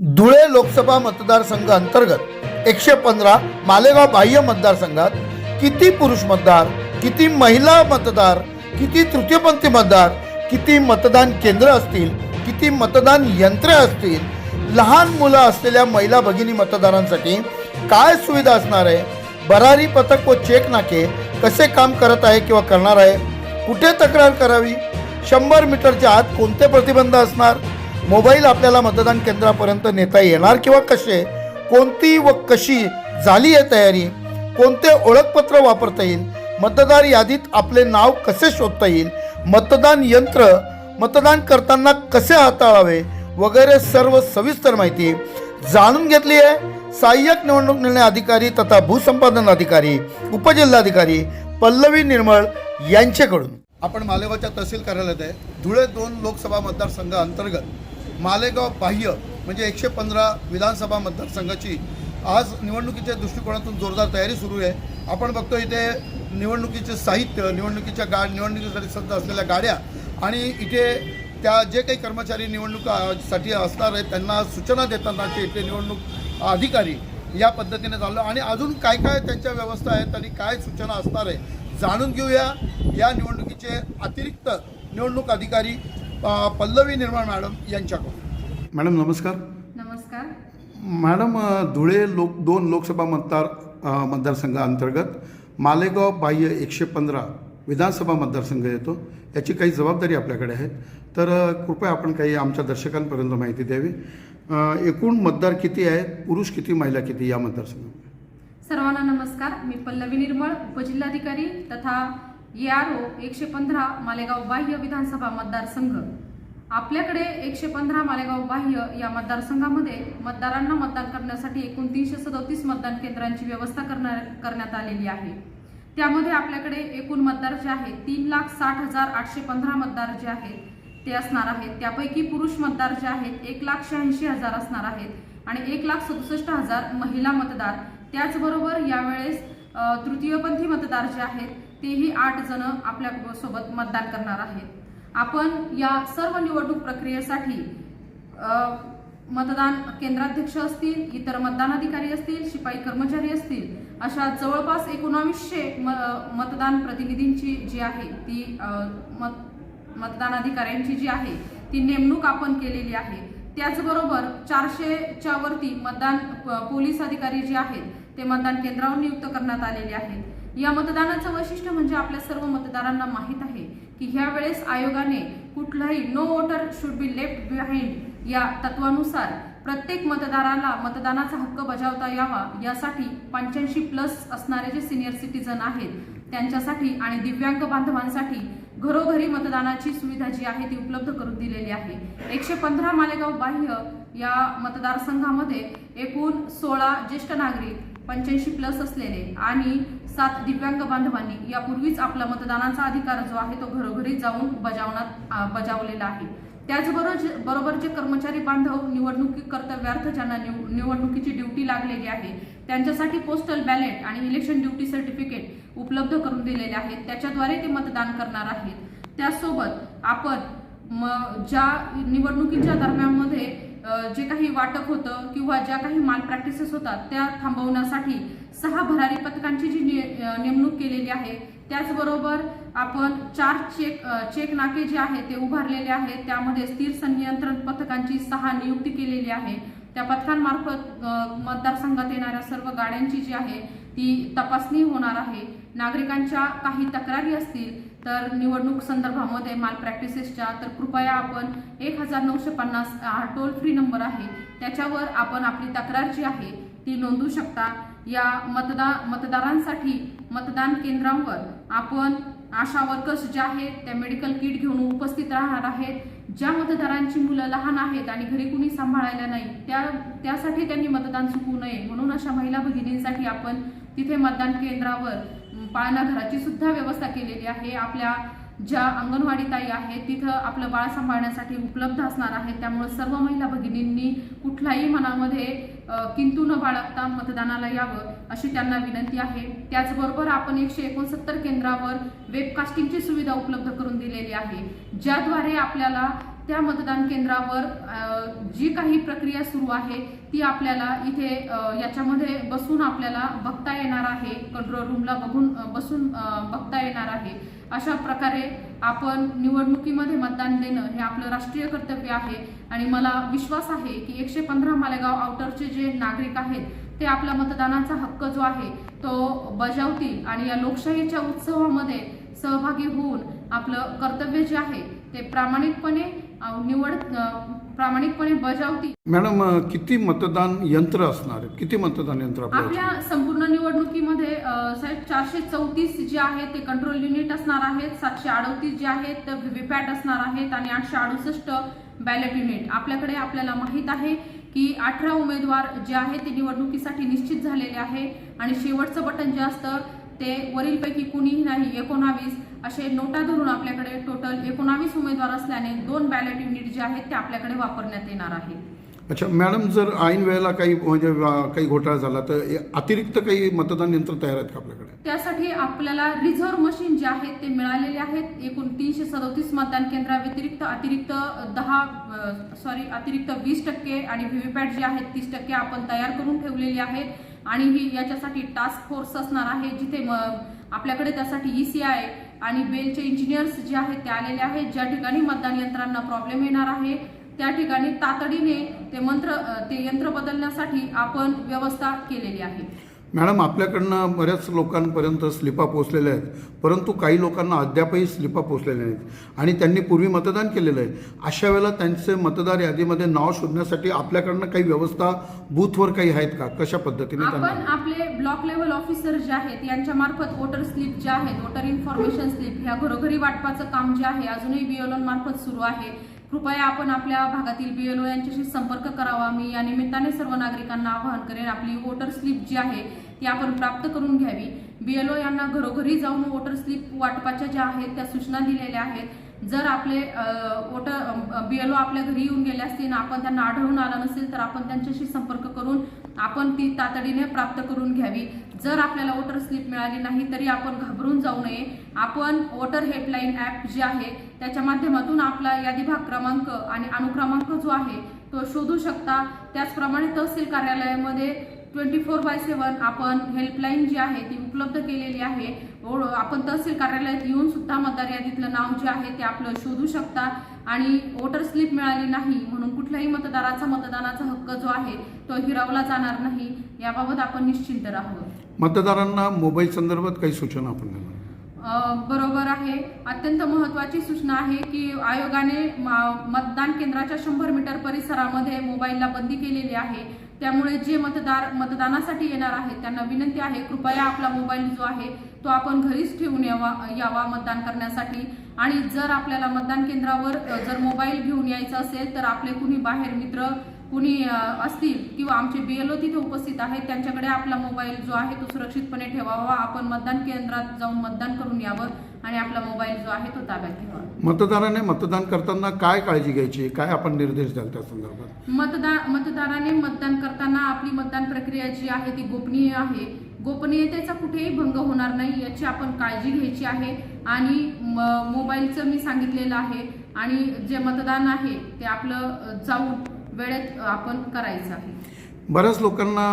धुळे लोकसभा मतदारसंघ अंतर्गत एकशे पंधरा मालेगाव बाह्य मतदारसंघात किती पुरुष मतदार किती महिला मतदार किती तृतीयपंथी मतदार किती मतदान केंद्र असतील किती मतदान यंत्रे असतील लहान मुलं असलेल्या महिला भगिनी मतदारांसाठी काय सुविधा असणार आहे? भरारी पथक व चेक नाके कसे काम करत आहे किंवा करणार आहे? कुठे तक्रार करावी? शंभर मीटरच्या आत कोणते प्रतिबंध असणार? मोबाईल आपल्याला मतदान केंद्रापर्यंत नेता येणार किंवा कसे? कोणती व कशी झाली आहे तयारी? कोणते ओळखपत्र वापरता येईल? मतदार यादीत आपले नाव कसे शोधता येईल? मतदान यंत्र मतदान करताना कसे हाताळावे? वगैरे सर्व सविस्तर माहिती जाणून घेतली आहे. सहाय्यक निवडणूक निर्णय अधिकारी तथा भूसंपादन अधिकारी उपजिल्हाधिकारी पल्लवी निर्मळ यांच्याकडून. आपण मालेगावच्या तहसील कार्यालयात आहे. धुळे दोन लोकसभा मतदारसंघाअंतर्गत मालेगाव बाह्य म्हणजे एकशे पंधरा विधानसभा मतदारसंघाची आज निवडणुकीच्या दृष्टिकोनातून जोरदार तयारी सुरू आहे. आपण बघतो इथे निवडणुकीचे साहित्य निवडणुकीच्या गा निवडणुकीसाठी सज्ज असलेल्या गाड्या आणि इथे त्या जे काही कर्मचारी निवडणुकासाठी असणार आहेत त्यांना सूचना देतानाचे इथे निवडणूक अधिकारी या पद्धतीने चाललो. आणि अजून काय काय त्यांच्या व्यवस्था आहेत आणि काय सूचना असणार आहे जाणून घेऊया. या निवडणुकीचे अतिरिक्त निवडणूक अधिकारी पल्लवी निर्माण मॅडम यांच्याकडून. मॅडम नमस्कार. नमस्कार. मॅडम धुळे लोक दोन लोकसभा मतदार मतदारसंघाअंतर्गत मालेगाव बाह्य एकशे पंधरा विधानसभा मतदारसंघ येतो. याची काही जबाबदारी आपल्याकडे आहे. तर कृपया आपण काही आमच्या दर्शकांपर्यंत माहिती द्यावी. एकूण मतदार किती आहेत? पुरुष किती महिला किती या मतदारसंघात सर्वांना नमस्कार. मी पल्लवी निर्मळ उपजिल्हाधिकारी तथा ए आर ओ एकशे पंधरा मालेगाव बाह्य विधानसभा मतदारसंघ. आपल्याकडे एकशे पंधरा मालेगाव बाह्य या मतदारसंघामध्ये मतदारांना मतदान करण्यासाठी एकूण तीनशे सदोतीस मतदान केंद्रांची व्यवस्था करणार करण्यात आलेली आहे. त्यामध्ये आपल्याकडे एकूण मतदार जे आहेत तीन लाख साठ हजार आठशे पंधरा मतदार जे आहेत ते असणार आहेत. त्यापैकी पुरुष मतदार जे आहेत एक लाख शहाऐंशी हजार असणार आहेत. आणि एक लाख सदुसष्ट हजार महिला मतदार. त्याचबरोबर यावेळेस तृतीयपंथी मतदार जे आहेत तेही आठ जण आपल्यासोबत मतदान करणार आहेत. आपण या सर्व निवडणूक प्रक्रियेसाठी मतदान केंद्राध्यक्ष असतील इतर मतदान अधिकारी असतील शिपाई कर्मचारी असतील अशा जवळपास एकोणावीसशे म- मतदान प्रतिनिधींची जी आहे ती मत मतदान अधिकाऱ्यांची जी आहे ती नेमणूक आपण केलेली आहे. त्याचबरोबर चारशेच्या वरती मतदान पोलीस अधिकारी जे आहेत ते मतदान केंद्रावर नियुक्त करण्यात आलेले आहेत. या मतदानाचं वैशिष्ट्य म्हणजे आपल्या सर्व मतदारांना माहीत आहे की ह्या वेळेस आयोगाने कुठलाही no voter should be left behind या तत्वानुसार प्रत्येक मतदाराला मतदानाचा हक्क बजावता यावा यासाठी पंच्याऐंशी प्लस असणारे जे सिनियर सिटीजन आहेत त्यांच्यासाठी आणि दिव्यांग बांधवांसाठी घरोघरी मतदानाची सुविधा जी आहे ती उपलब्ध करून दिलेली आहे. एकशे पंधरा मालेगाव बाह्य या मतदारसंघामध्ये एकूण सोळा ज्येष्ठ नागरिक पंच्याऐंशी प्लस असलेले आणि सात दिव्यांग बांधवांनी यापूर्वीच आपला मतदानाचा अधिकार जो आहे तो घरोघरी जाऊन बजावण्यात बजावलेला आहे. त्याचबरोबर बरोबर जे कर्मचारी बांधव निवडणुकी कर्तव्यार्थ ज्यांना निव- निवडणुकीची ड्युटी लागलेली आहे त्यांच्यासाठी पोस्टल बॅलेट आणि इलेक्शन ड्युटी सर्टिफिकेट उपलब्ध करून दिलेले आहेत. त्याच्याद्वारे ते मतदान करणार आहेत. त्यासोबत आपण म ज्या निवडणुकीच्या दरम्यानमध्ये जे काही वाटप होतं किंवा ज्या काही माल प्रॅक्टिसेस होतात त्या थांबवण्यासाठी सहा भरारी पथकांची जी ने- नेमणूक केलेली आहे त्याचबरोबर आपण चार चेक चेक नाके जे आहेत ते उभारलेले आहेत. त्यामध्ये स्थिर संनियंत्रण पथकांची सहा नियुक्ती केलेली आहे. त्या पथकांमार्फत मतदारसंघात येणाऱ्या सर्व गाड्यांची जी आहे ती तपासणी होणार आहे. नागरिकांच्या काही तक्रारी असतील तर निवडणूक संदर्भामध्ये माल प्रॅक्टिसेसच्या तर कृपया आपण एक हजार नऊशे पन्नास हा टोल फ्री नंबर आहे. त्याच्यावर आपण आपली तक्रार जी आहे ती नोंदवू शकता. या मतदा मतदारांसाठी मतदान केंद्रांवर आपण आशा वर्कर्स ज्या आहेत त्या मेडिकल किट घेऊन उपस्थित राहणार आहेत. ज्या मतदारांची मुलं लहान आहेत आणि घरी कुणी सांभाळायला नाही त्या त्यासाठी त्यांनी मतदान चुकू नये. म्हणून अशा महिला भगिनींसाठी आपण तिथे मतदान केंद्रावर अम, सुद्धा व्यवस्था केलेली आहे. आपल्या ज्या अंगणवाडी ताई आहेत तिथं आपलं बाळ सांभाळण्यासाठी उपलब्ध असणार आहे त्यामुळे सर्व महिला भगिनींनी कुठलाही मनामध्ये किंतू न बाळगता मतदानाला यावं अशी त्यांना विनंती आहे. त्याचबरोबर आपण एकशे एकोणसत्तर केंद्रावर वेबकास्टिंगची सुविधा उपलब्ध करून दिलेली आहे. ज्याद्वारे आपल्याला त्या मतदान केंद्रावर जी काही प्रक्रिया सुरू आहे ती आपल्याला इथे याच्यामध्ये बसून आपल्याला बघता येणार आहे. कंट्रोल रूमला बघून बसून बघता येणार आहे. अशा प्रकारे आपण निवडणुकीमध्ये मतदान देणं हे आपलं राष्ट्रीय कर्तव्य आहे. आणि मला विश्वास आहे की एकशे पंधरा मालेगाव आउटरचे जे नागरिक आहेत ते आपला मतदानाचा हक्क जो आहे तो बजावतील. आणि या लोकशाहीच्या उत्सवामध्ये सहभागी होऊन आपलं कर्तव्य जे आहे ते प्रामाणिकपणे निवड प्रामाणिकपणे बजावतील मॅडम किती मतदान यंत्र असणार? किती मतदान यंत्र आपल्या संपूर्ण निवडणुकीमध्ये साहेब चारशे चौतीस जे आहेत ते कंट्रोल युनिट असणार आहेत सातशे अडतीस जे आहेत ते व्हीव्हीपॅट असणार आहेत आणि आठशे अडुसष्ट बॅलेट युनिट आपल्याकडे आपल्याला माहीत आहे की अठरा उमेदवार जे आहेत ते निवडणुकीसाठी निश्चित झालेले आहे आणि शेवटचं बटन जे असतं ते वरीलपैकी कुणीही नाही एकोणावीस असे नोटा धरून आपल्याकडे टोटल एकोणावीस उमेदवार असल्याने दोन बॅलेट युनिट जे आहेत ते आपल्याकडे वापरण्यात येणार आहे. अच्छा मॅडम जर ऐन वेळेला काही म्हणजे काही घोटाळा झाला तर अतिरिक्त काही मतदान यंत्र तयार आहेत का आपल्याकडे? त्यासाठी आपल्याला रिझर्व्ह मशीन जे आहेत ते मिळालेले आहेत. एकूण तीनशे सदोतीस मतदान केंद्राव्यतिरिक्त अतिरिक्त दहा सॉरी अतिरिक्त वीस टक्के आणि व्हीव्हीपॅट जे आहेत तीस टक्के आपण तयार करून ठेवलेले आहेत. आणि ही याच्यासाठी टास्क फोर्स असणार आहे जिथे आपल्याकडे त्यासाठी ई सी आय आणि बेलचे इंजिनियर्स जे आहेत ते आलेले आहेत. ज्या ठिकाणी मतदान यंत्रांना प्रॉब्लेम येणार आहे त्या ठिकाणी तातडीने ते मंत्र ते यंत्र बदलण्यासाठी आपण व्यवस्था केलेली आहे. मॅडम आपल्याकडनं बऱ्याच लोकांपर्यंत स्लिपा पोचलेल्या आहेत परंतु काही लोकांना अद्यापही स्लिपा पोचलेल्या नाहीत. आणि त्यांनी पूर्वी मतदान केलेलं आहे. अशा वेळेला त्यांचे मतदार यादीमध्ये नाव शोधण्यासाठी आपल्याकडनं काही व्यवस्था बूथवर काही आहेत का? कशा पद्धतीने आपण आपले ब्लॉक लेवल ऑफिसर जे आहेत यांच्या मार्फत वोटर स्लिप जे आहेत वोटर इन्फॉर्मेशन स्लिप ह्या घरोघरी वाटपाचं काम जे आहे अजूनही बीएलओ मार्फत सुरू आहे. कृपया आपण आपल्या भागातील बीएलओ यांच्याशी संपर्क करावा. मी या निमित्ताने सर्व नागरिकांना आवाहन करेन आपली वोटर स्लिप जी आहे ती आपण प्राप्त करून घ्यावी. बीएलओ यांना घरोघरी जाऊन वोटर स्लिप वाटपाच्या ज्या आहेत त्या सूचना दिलेल्या आहेत. जर आपले वोटर बी एल ओ आपल्या घरी येऊन गेले असतील आपण त्यांना आढळून आला नसेल तर आपण त्यांच्याशी संपर्क करून आपण ती तातडीने प्राप्त करून घ्यावी. जर आपल्याला वोटर स्लिप मिळाली नाही तरी आपण घाबरून जाऊ नये. आपण वोटर हेल्पलाईन ॲप जे आहे त्याच्या माध्यमातून आपला यादी भाग क्रमांक आणि अनुक्रमांक जो आहे तो शोधू शकता. त्याचप्रमाणे तहसील कार्यालयामध्ये ट्वेंटी फोर बाय सेवन आपण हेल्पलाईन जी आहे ती उपलब्ध केलेली आहे. ओ- आपण तहसील कार्यालयात येऊन सुद्धा मतदार यादीतलं नाव जे आहे ते आपलं शोधू शकता आणि वोटर स्लिप मिळाली नाही म्हणून कुठल्याही मतदाराचा मतदानाचा हक्क जो आहे तो हिरावला जाणार नाही. याबाबत आपण निश्चिंत राहू मतदारांना मोबाईल संदर्भात काही सूचना आपण देणार बरोबर आहे. अत्यंत महत्वाची सूचना आहे की आयोगाने मा- मतदान केंद्राच्या शंभर मीटर परिसरामध्ये मोबाईलला बंदी केलेली आहे. त्यामुळे जे मतदार मतदानासाठी येणार आहेत त्यांना विनंती आहे कृपया आपला मोबाईल जो आहे तो आपण घरीच ठेवून यावा यावा मतदान करण्यासाठी. आणि जर आपल्याला मतदान केंद्रावर जर मोबाईल घेऊन यायचं असेल तर आपले कुणी बाहेर मित्र कुणी असतील किंवा आमचे बीएलओ तिथे उपस्थित आहेत त्यांच्याकडे आपला मोबाईल जो आहे तो सुरक्षितपणे ठेवावा. आपण मतदान केंद्रात जाऊन मतदान करून यावं आणि आपला मोबाईल जो आहे तो ताब्यात घ्यावा. मतदाराने मतदान करताना काय काळजी घ्यायची? काय आपण निर्देश द्याल त्या संदर्भात? मतदान मतदाराने मतदान करताना आपली मतदान प्रक्रिया जी आहे ती गोपनीय आहे. गोपनीयतेचा कुठेही भंग होणार नाही याची आपण काळजी घ्यायची आहे. आणि मोबाईलचं मी सांगितलेलं आहे. आणि जे मतदान आहे ते आपलं जाऊन वेळेत आपण करायचं आहे. बऱ्याच लोकांना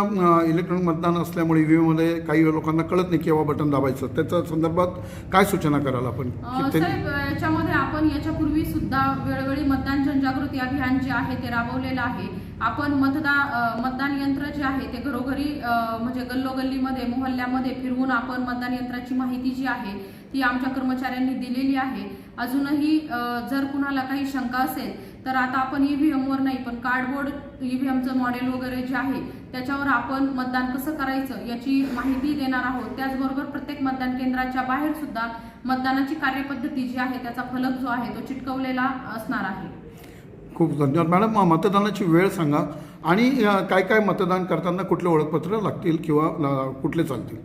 इलेक्ट्रॉनिक मतदान असल्यामुळे ईव्हीएममध्ये काही लोकांना कळत नाही केव्हा बटन दाबायचं. त्याच्या संदर्भात काय सूचना कराल आपण? याच्यामध्ये आपण याच्यापूर्वी सुद्धा वेळोवेळी मतदान जनजागृती अभियान जे आहे ते राबवलेलं आहे. आपण मतदा मतदान यंत्र जे आहे ते घरोघरी म्हणजे गल्लोगल्लीमध्ये मोहल्ल्यामध्ये फिरवून आपण मतदान यंत्राची माहिती जी आहे ती आमच्या कर्मचाऱ्यांनी दिलेली आहे. अजूनही जर कुणाला काही शंका असेल तर आता आपण ईव्हीएमवर नाही पण कार्डबोर्ड ईव्हीएमचं मॉडेल वगैरे जे आहे त्याच्यावर आपण मतदान कसं करायचं याची माहिती देणार आहोत. त्याचबरोबर प्रत्येक मतदान केंद्राच्या बाहेर सुद्धा मतदानाची कार्यपद्धती जी आहे त्याचा फलक जो आहे तो चिटकवलेला असणार आहे. खूप धन्यवाद. मॅडम मतदानाची वेळ सांगा. आणि काय काय मतदान करताना कुठले ओळखपत्र लागतील किंवा कुठले चालतील?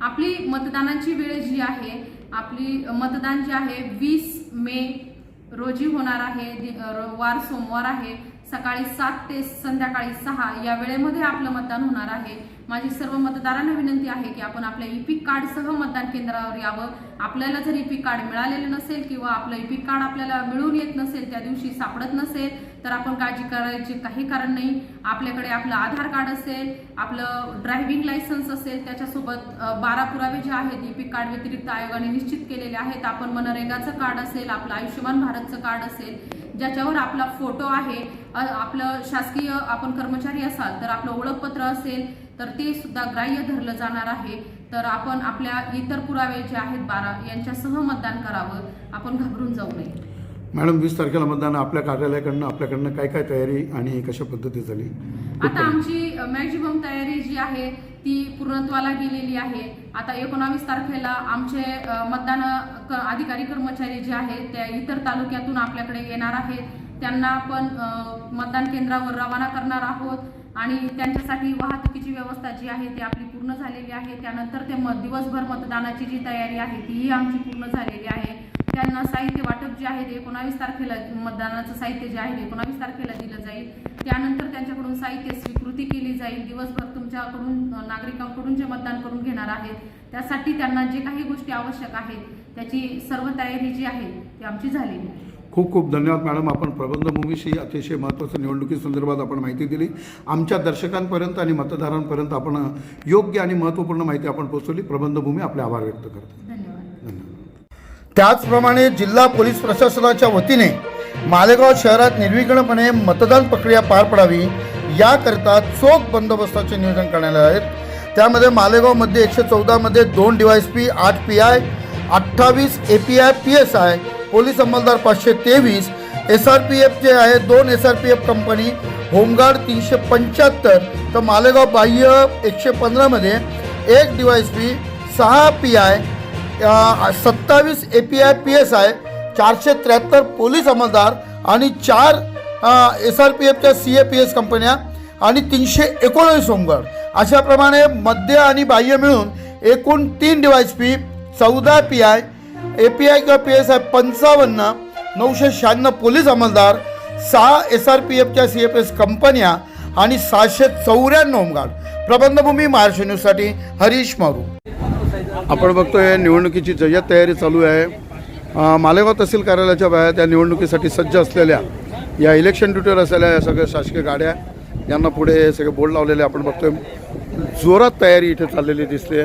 आपली मतदानाची वेळ जी आहे आपली मतदान जे आहे वीस मे रोजी होणार आहे दि- वार सोमवार आहे. सकाळी सात ते संध्याकाळी सहा या वेळेमध्ये आपलं मतदान होणार आहे. माझी सर्व मतदारांना विनंती आहे की आपण आपल्या इपिक कार्डसह मतदान केंद्रावर यावं. आपल्याला जर इपिक कार्ड मिळालेलं नसेल किंवा आपलं इपिक कार्ड आपल्याला मिळून येत नसेल त्या दिवशी सापडत नसेल तर आपण काळजी करायची काही कारण नाही. आपल्याकडे आपलं आधार कार्ड असेल आपलं ड्रायव्हिंग लायसन्स असेल त्याच्यासोबत बारा पुरावे जे आहेत इपिक कार्ड व्यतिरिक्त आयोगाने निश्चित केलेले आहेत. आपण मनरेगाचं कार्ड असेल आपलं आयुष्यमान भारतचं कार्ड असेल ज्याच्यावर आपला फोटो आहे. आपलं शासकीय आपण कर्मचारी असाल तर आपलं ओळखपत्र असेल तर ते सुद्धा ग्राह्य धरलं जाणार आहे. तर आपण आपल्या इतर पुरावे जे आहेत बारा यांच्यासह मतदान करावं. आपण घाबरून जाऊ नये. मॅडम वीस तारखेला मतदान आपल्या कार्यालयाकडनं आपल्याकडनं काय काय तयारी आणि कशा पद्धती झाली? आता आमची मॅक्झिमम तयारी जी आहे ती पूर्णत्वाला गेलेली आहे. आता एकोणावीस तारखेला आमचे मतदान अधिकारी कर्मचारी जे आहेत त्या इतर तालुक्यातून आपल्याकडे येणार आहेत. त्यांना आपण मतदान केंद्रावर रवाना करणार आहोत. आणि त्यांच्यासाठी वाहतुकीची व्यवस्था जी आहे ती आपली पूर्ण झालेली आहे. त्यानंतर ते म दिवसभर मतदानाची जी तयारी आहे तीही आमची पूर्ण झालेली आहे. त्यांना साहित्य वाटप जे आहे ते एकोणावीस तारखेला मतदानाचं साहित्य जे आहे ते एकोणावीस तारखेला दिलं जाईल. त्यानंतर त्यांच्याकडून साहित्य स्वीकृती केली जाईल. दिवसभर तुमच्याकडून नागरिकांकडून जे मतदान करून घेणार आहेत त्यासाठी त्यांना जे काही गोष्टी आवश्यक आहेत त्याची सर्व तयारी जी आहे ती आमची झालेली आहे. खूप खूप धन्यवाद मॅडम. आपण प्रबंधभूमीशी अतिशय महत्त्वाचं निवडणुकीसंदर्भात आपण माहिती दिली. आमच्या दर्शकांपर्यंत आणि मतदारांपर्यंत आपण योग्य आणि महत्त्वपूर्ण माहिती आपण पोहोचवली. प्रबंधभूमी आपले आभार व्यक्त करतो. धन्यवाद. त्याचप्रमाणे जिल्हा पोलीस प्रशासनाच्या वतीने मालेगाव शहरात निर्विघ्नपणे मतदान प्रक्रिया पार पडावी याकरिता चोख बंदोबस्ताचे नियोजन करण्यात आले आहेत. त्यामध्ये मालेगावमध्ये एकशे चौदामध्ये दोन डिवायस पी आठ पी आय अठ्ठावीस A P I P S I police अंमलदार पाचशे तेवीस एस आर पी एफ जे आहे दोन S R P F company home guard तीनशे पंच्याहत्तर तर मालेगाव बाह्य एकशे पंधरामध्ये एक डिवायस पी सहा पी आय सत्तावीस A P I P S I चारशे त्र्याहत्तर पोलीस अंमलदार आणि चार एस आर पी एफच्या सी ए पी एस कंपन्या आणि तीनशे एकोणवीस होमगार्ड अशाप्रमाणे मध्य आणि बाह्य मिळून एकूण तीन डिवाइस पी चौदा P I A P I किंवा पी एस आय पंचावन्न नऊशे शहाण्णव पोलीस अंमलदार सहा एस आर पी एफच्या सी एफ एस कंपन्या आणि सहाशे चौऱ्याण्णव होमगार्ड. प्रबंधभूमी महाराष्ट्र न्यूजसाठी हरीश मारू. आपण बघतोय निवडणुकीची जय्यत तयारी चालू आहे. मालेगाव तहसील कार्यालयाच्या बाहेर त्या निवडणुकीसाठी सज्ज असलेल्या या इलेक्शन ड्युटीवर असलेल्या या सगळ्या शासकीय गाड्या यांना पुढे हे सगळे बोर्ड लावलेले आपण बघतोय जोरात तयारी इथे चाललेली दिसते.